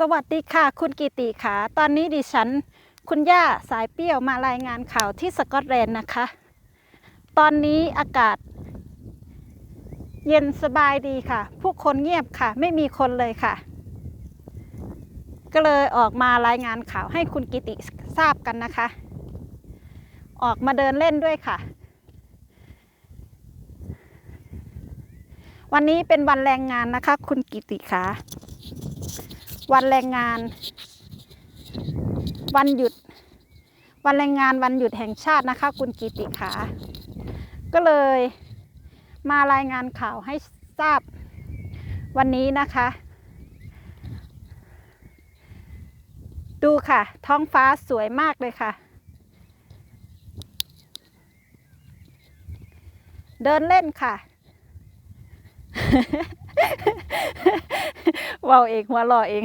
สวัสดีค่ะ คุณกิติค่ะ ตอนนี้ดิฉัน คุณย่าสายเปรี้ยวมารายงานข่าวที่สกอตแลนด์นะคะ ตอนนี้อากาศ เย็นสบายดีค่ะ ผู้คนเงียบค่ะ ไม่มีคนเลยค่ะ ก็เลยออกมารายงานข่าวให้คุณกิติทราบกันนะคะ ออกมาเดินเล่นด้วยค่ะ วันนี้เป็นวันแรงงานนะคะ คุณกิติค่ะ วันแรงงาน วันหยุด วันแรงงานวันหยุดแห่งชาตินะคะ คุณกิติขา ก็เลยมารายงานข่าวให้ทราบวันนี้นะคะ ดูค่ะ ท้องฟ้าสวยมากเลยค่ะ เดินเล่นค่ะ เว่าเองหัวเราะเอง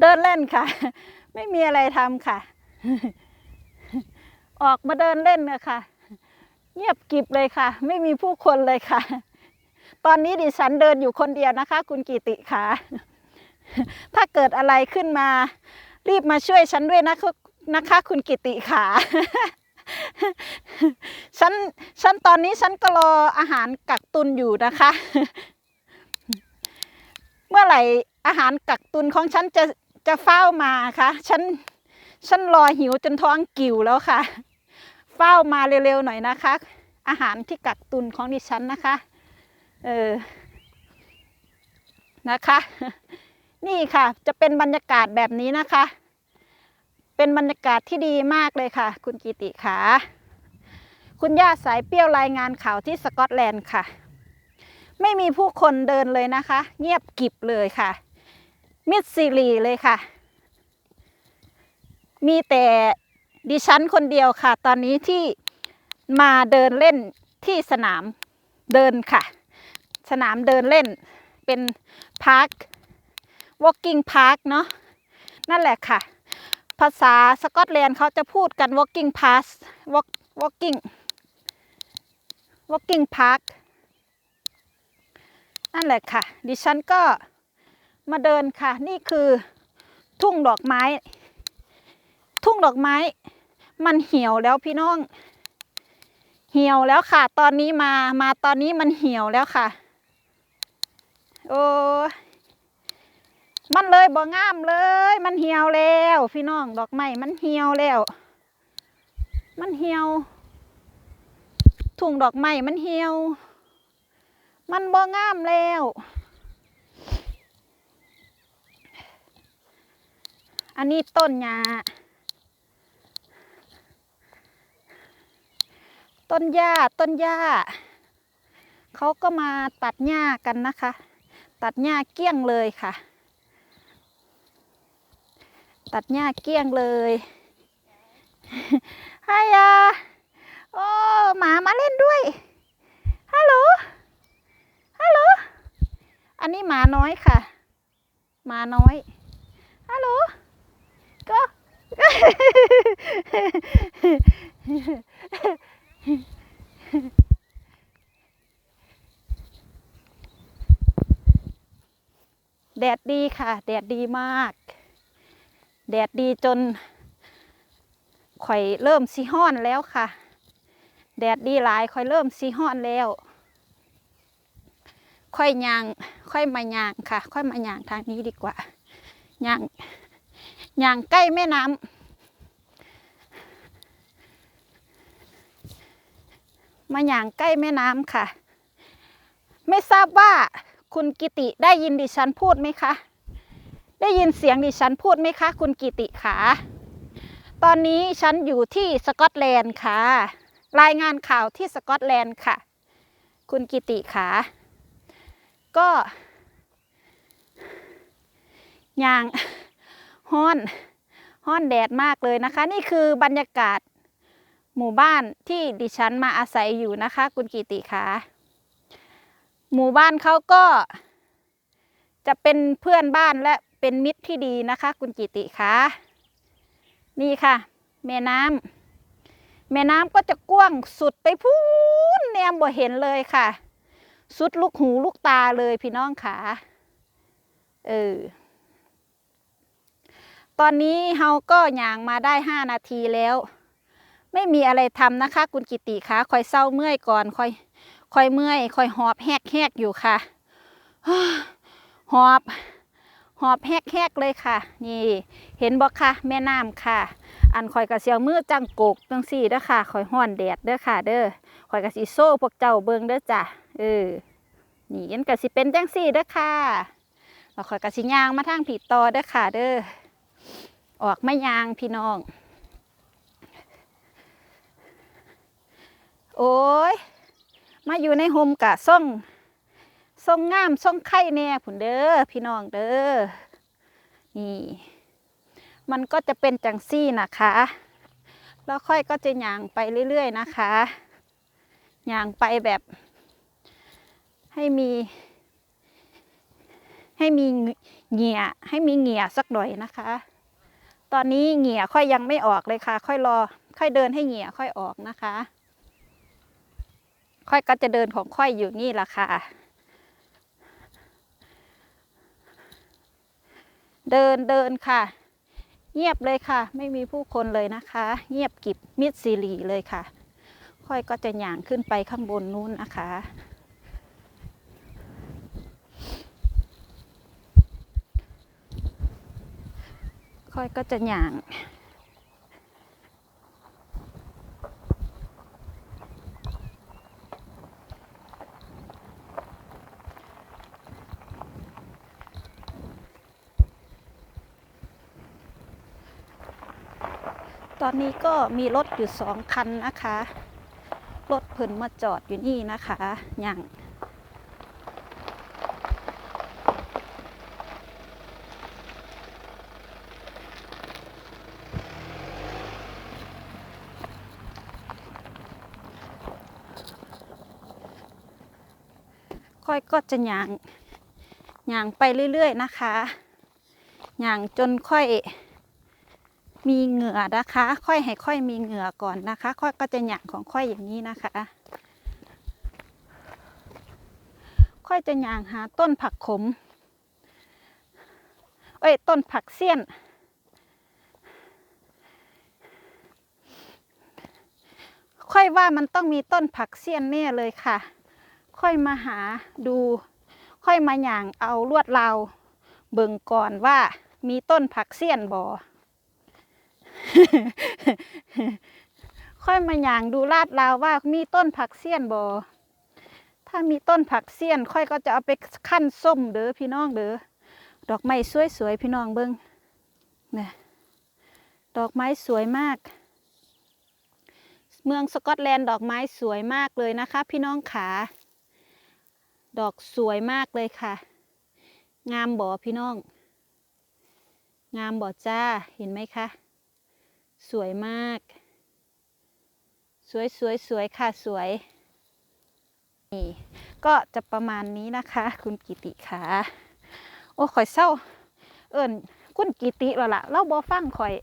เดินเล่นค่ะ ไม่มีอะไรทำค่ะ ออกมาเดินเล่นนะคะเงียบกิบเลยค่ะ ไม่มีผู้คนเลยค่ะ ตอนนี้ดิฉันเดินอยู่คนเดียวนะคะ คุณกิติค่ะ ถ้าเกิดอะไรขึ้นมา รีบมาช่วยฉันด้วยนะคะนะคะ คุณกิติค่ะฉันฉันตอนนี้ฉันก็รออาหารกักตุนอยู่นะคะ เมื่อไหร่อาหารกักตุนของฉันจะจะเฝ้ามาคะฉันฉันรอหิวจนท้องกิ่วแล้วค่ะ เฝ้ามาเร็วๆหน่อยนะคะ อาหารที่กักตุนของดิฉันนะคะ เออนะคะ นี่ค่ะจะเป็นบรรยากาศแบบนี้นะคะ เป็นบรรยากาศที่ดีมากเลยค่ะ คุณกิติขาคุณย่าสายเปรี้ยวรายงานข่าวที่สกอตแลนด์ค่ะ ไม่มีผู้คนเดินเลยนะคะ เงียบกริบเลยค่ะ มิดซีรีเลยค่ะ มีแต่ดิฉันคนเดียวค่ะ ตอนนี้ที่มาเดินเล่นที่สนามเดินค่ะ สนามเดินเล่นเป็นพาร์ค walking park เนาะนั่นแหละค่ะ ภาษาสกอตแลนด์เขาจะพูดกัน walking pass walk walking walking park นั่นแหละค่ะ ดิฉันก็มาเดินค่ะ นี่คือทุ่งดอกไม้ ทุ่งดอกไม้ มันเหี่ยวแล้วพี่น้อง เหี่ยวแล้วค่ะ ตอนนี้มามาตอนนี้มันเหี่ยวแล้วค่ะ โอ้มันเลยบ่งามเลย มันเหี่ยวแล้ว พี่น้องดอกไม้มันเหี่ยวแล้ว มันเหี่ยว ทุ่งดอกไม้มันเหี่ยว มันบ่งามแล้ว อันนี้ต้นหญ้าต้นหญ้าต้นหญ้าเขาก็มาตัดหญ้ากันนะคะ ตัดหญ้าเกี้ยงเลยค่ะ ตัดหญ้าเกี้ยงเลยฮายาโอ้หมามาเล่นด้วยฮัลโหล ฮัลโหล อันนี้หมาน้อยค่ะ หมาน้อย ฮัลโหล ก็แดดดีค่ะ แดดดีมาก แดดดีจนข่อยเริ่มสีห้อนแล้วค่ะ แดดดีหลายข่อยเริ่มสีห้อนแล้ว ค่อยย่าง ค่อยมาย่างค่ะ ค่อยมาย่างทางนี้ดีกว่าย่างย่างใกล้แม่น้ำมาย่างใกล้แม่น้ำค่ะ ไม่ทราบว่าคุณกิติได้ยินดิฉันพูดไหมคะ ได้ยินเสียงดิฉันพูดไหมคะ คุณกิติขาตอนนี้ฉันอยู่ที่สกอตแลนด์ค่ะ รายงานข่าวที่สกอตแลนด์ค่ะ คุณกิติขา ก็ยางฮ้อนฮ้อนแดดมากเลยนะคะ นี่คือบรรยากาศหมู่บ้านที่ดิฉันมาอาศัยอยู่นะคะ คุณกิติขาหมู่บ้านเขาก็จะเป็นเพื่อนบ้านและเป็นมิตรที่ดีนะคะ คุณกิติคะนี่ค่ะ แม่น้ำแม่น้ำก็จะกว้างสุดไปพูนแนมบ่เห็นเลยค่ะ สุดลูกหูลูกตาเลยพี่น้องขาเออ ตอนนี้เฮาก็ย่างมาได้ห้านาทีแล้ว ไม่มีอะไรทำนะคะ คุณกิติคะคอยเศร้าเมื่อยก่อนคอยคอยเมื่อยคอยหอบแหกแหกๆอยู่ค่ะหอบ หอบแหกๆเลยค่ะ นี่ เห็นบ่คะแม่น้ำค่ะ อันคอยกระเสียวมือจังโกกจังสี่เด้อค่ะคอยห้อนแดดเด้อค่ะ เด้อคอยกระสีโซ่พวกเจ้าเบิงเด้อจ้ะ เออ นี่ยันกระสิเป็นจังสี่เด้อค่ะแล้วคอยกระสิยางมาทางผีต่อเด้อค่ะเด้อ ออกไม่ยางพี่น้อง โอ้ย มาอยู่ในโฮมกะส่งส่งงามส่งไข่แน่ผุนเด้อพี่น้องเด้อ นี่ มันก็จะเป็นจังซี่นะคะ แล้วค่อยก็จะย่างไปเรื่อยๆนะคะย่างไปแบบ ให้มี ให้มีเหงี่ยให้มีเหงี่ยสักหน่อยนะคะ ตอนนี้เหงี่ยค่อยยังไม่ออกเลยค่ะ ค่อยรอ ค่อยเดินให้เหงี่ยค่อยออกนะคะ ค่อยก็จะเดินของค่อยอยู่นี่แหละค่ะ เดินเดินค่ะ เงียบเลยค่ะ ไม่มีผู้คนเลยนะคะ เงียบกิบมิดซีรีเลยค่ะ ค่อยก็จะหย่างขึ้นไปข้างบนนู้นนะคะ ค่อยก็จะหยางตอนนี้ก็มีรถอยู่สองคันนะคะ รถเพิ่นมาจอดอยู่นี่นะคะอย่าง ค่อยก็จะหยางหยางไปเรื่อย ๆ นะคะหยางจนค่อยมีเหงื่อนะคะ ค่อยให้ค่อยมีเหงื่อก่อนนะคะ ค่อยก็จะหยั่งของค่อยอย่างนี้นะคะ ค่อยจะหยางหาต้นผักขม เอ้ยต้นผักเสี้ยน ค่อยว่ามันต้องมีต้นผักเสี้ยนแน่เลยค่ะ ค่อยมาหาดู ค่อยมาหย่างเอาลวดลาวเบิ่งก่อนว่ามีต้นผักเสี้ยนบ่ค่อยมาอย่างดูลาดราวว่ามีต้นผักเสี้ยนบอถ้ามีต้นผักเสี้ยน ค่อยก็จะเอาไปขั้นส้มเด้อพี่น้องเด้อดอกไม้สวยๆพี่น้องเบิ้งเนี่ยดอกไม้สวยมาก เมืองสกอตแลนด์ดอกไม้สวยมากเลยนะคะ พี่น้องขา ดอกสวยมากเลยค่ะ งามบ่พี่น้อง งามบ่จ้าเห็นไหมคะ สวยมาก สวยสวยสวยค่ะสวยนี่ก็จะประมาณนี้นะคะ คุณกิติค่ะโอ้ข่อยเศร้า เอิญคุณกิติแล้วล่ะเราบอฟังข่อย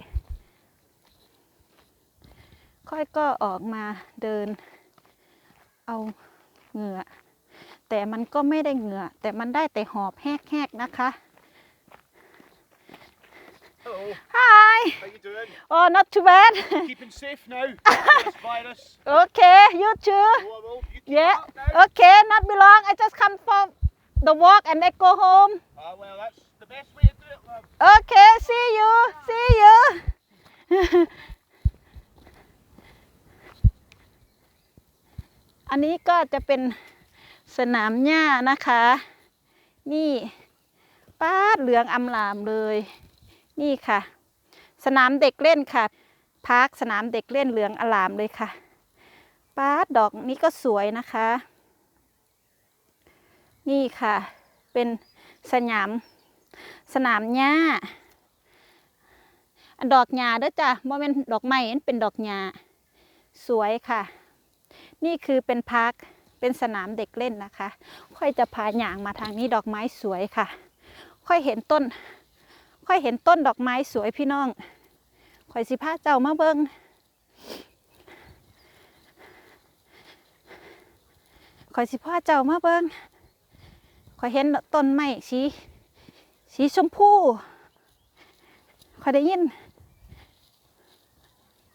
ค่อยก็ออกมาเดิน เอาเหงื่อ แต่มันก็ไม่ได้เหงื่อ แต่มันได้แต่หอบแหกๆนะคะ Hello, Hi how you doing? oh not too bad Keeping safe now. this virus. okay you too Oh, I will. You keep Yeah. it up now. Okay, not be long. I just come from the walk and I go home. Ah, well, that's the best way to do it, love. Okay, see you. See you. อันนี้ก็จะเป็น สนามหญ้านะคะ นี่ป้าดเหลืองอำลามเลย นี่ค่ะ สนามเด็กเล่นค่ะพาร์คสนามเด็กเล่นเหลืองอลามเลยค่ะป้าดดอกนี้ก็สวยนะคะ นี่ค่ะ เป็นสนาม สนามหญ้าอันดอกหญ้าเด้อจ้ะบ่แม่นดอกไม้เป็นดอกหญ้าสวยค่ะ นี่คือเป็นพาร์ค เป็นสนามเด็กเล่นนะคะ ค่อยจะพาหยางมาทางนี้ดอกไม้สวยค่ะ ค่อยเห็นต้น ค่อยเห็นต้นดอกไม้สวยพี่น้องค่อยสิพาเจ้ามาเบิงค่อยสิพาเจ้ามาเบิงค่อยเห็นต้นไม้สีสีชมพูข่อยได้ยิน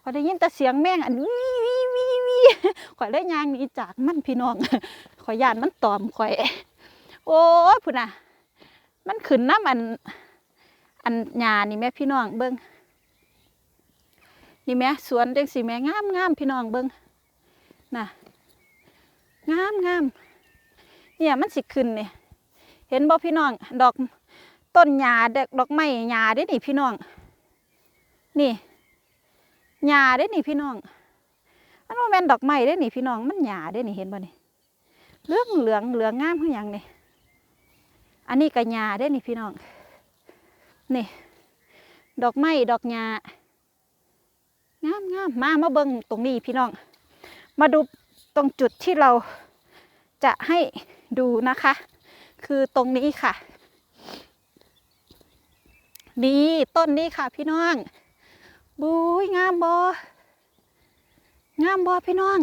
ข่อยได้ยินแต่เสียงแม่งอันวีวีวีวี ข่อยได้ยางนีจากมันพี่น้อง ข่อยยานมันตอมข่อย โอ้ยพุ่นน่ะ มันขึ้นน้ำอัน อันหญ้านี่แม่พี่น้องเบิ่งนี่แม่สวนจังสิแม่งามงามพี่น้องเบิ่งน่ะงามงามเนี่ยมันสิขึ้นนี่ยเห็นบ่พี่น้อง ดอกต้นหญ้าเด็กดอกไม้หญ้าเด้นี่พี่น้อง นี่หญ้าเด้นี่พี่น้อง มันบ่แม่นดอกไม้เด้นี่พี่น้องมันหญ้าเด้นี่เห็นบ่นี่เหลืองเหลืองเหลืองงามคือหยังนี่อันนี้ก็หญ้าเด้นี่พี่น้องนี่ ดอกไม้ดอกหญ้างามงามมามาเบิ่งตรงนี้พี่น้อง มาดูตรงจุดที่เราจะให้ดูนะคะ คือตรงนี้ค่ะ นี่ต้นนี้ค่ะพี่น้องบุ้ยงามบอ งามบอพี่น้อง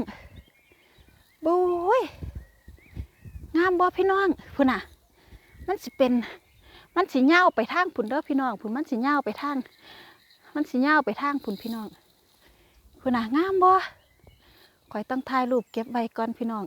บุ้ยงามบอพี่น้องพุ่นอะ มันสิเป็น มันสิเง่าไปทางพุ่นเด้อพี่น้องพุ่นมันสิเง่าไปทาง มันสิเง่าไปทางพุ่นพี่น้องพุ่นอะงามบอคอยต้องถ่ายรูปเก็บไว้ก่อนพี่น้อง